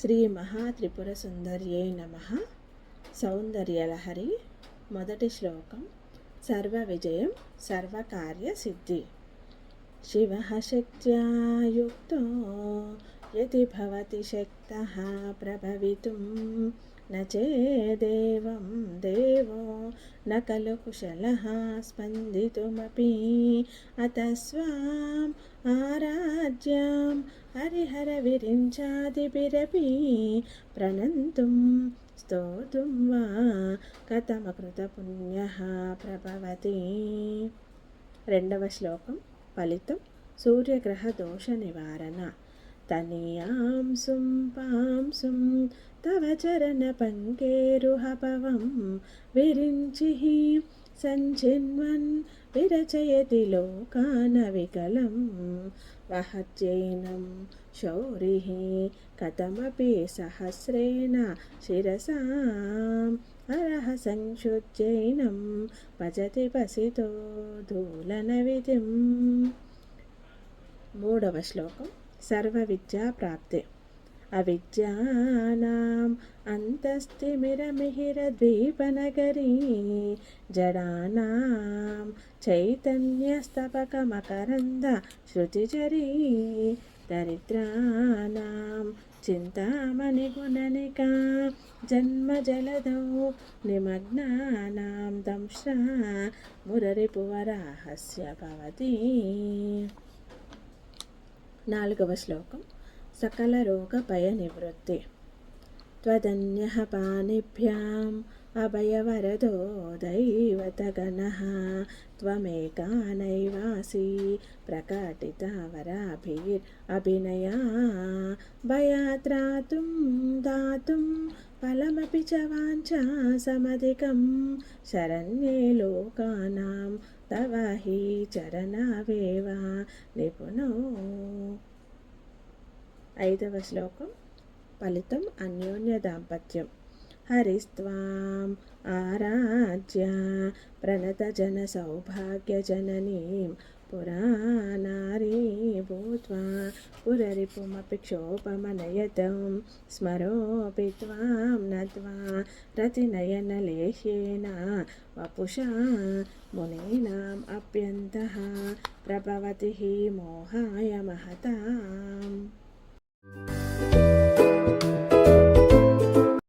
శ్రీ మహాత్రిపుర సుందర్యే నమ. సౌందర్యలహరి మొదటి శ్లోకం సర్వ విజయం సర్వకార్య సిద్ధి. శివ శక్త్యాయుక్తో యతి భవతి శక్త ప్రభవితుం నేదేవం దేవో న ఖలు కుశల స్పందితుమీ అత స్వాం ఆరాధ్యాం హరిహర విరించాది బిరపి ప్రణంతుం స్తోతుం వా కథమకృత పుణ్య ప్రభవతి. రెండవ శ్లోకం ఫలితం సూర్యగ్రహ దోష నివారణ. తనియాంసుం పాంసుం తవ చరణ పంకేరుహపవం విరించి సంచిన్వన్ విరచయతి లోకాన వికలం వహజ్జైనం శౌరిः కథమపి సహస్రేణ శిరసాం అరహ సంక్షుజ్జైనం భజతి పసితో ధూలనవిధిం మూడవ శ్లోకం. సర్వ విద్యా ప్రాప్తి. అవిద్యానాం అంతస్తిమిరమిహిరద్వీపనగరీ జడానాం చైతన్యస్తపకమకరంద శృతిచరీ దరిద్రానాం చింతామణిగుణనికా జన్మజలదౌ నిమగ్నానాం దంశ్రా మురరిపువరాహస్య భవతి. నాలుగవ శ్లోకం. సకల రోగ భయ నివృత్తి. త్వదన్య పానిభ్యాం అభయవరదో దైవతగణ త్వమేకానైవాసి ప్రకటిత వరాభిర్భినయా భయాత్రాతుం దాతుం ఫలమపి చ వాంఛా సమధికం శరణ్యే లోకానాం తవ హి చరణవేవ ఐదవ శ్లోకం. ఫలితం అన్యోన్య దాంపత్యం. హరిస్వాం ఆరాధ్య ప్రణతజన సౌభాగ్యజననీ పురానారీ భూత్వా పురరిపుమపి క్షోభమనయతం స్మరోపి త్వాం నత్వా రతినయనలేహ్యేన వపుషా మునీనాం అప్యంతః ప్రభవతి మోహాయ మహతాం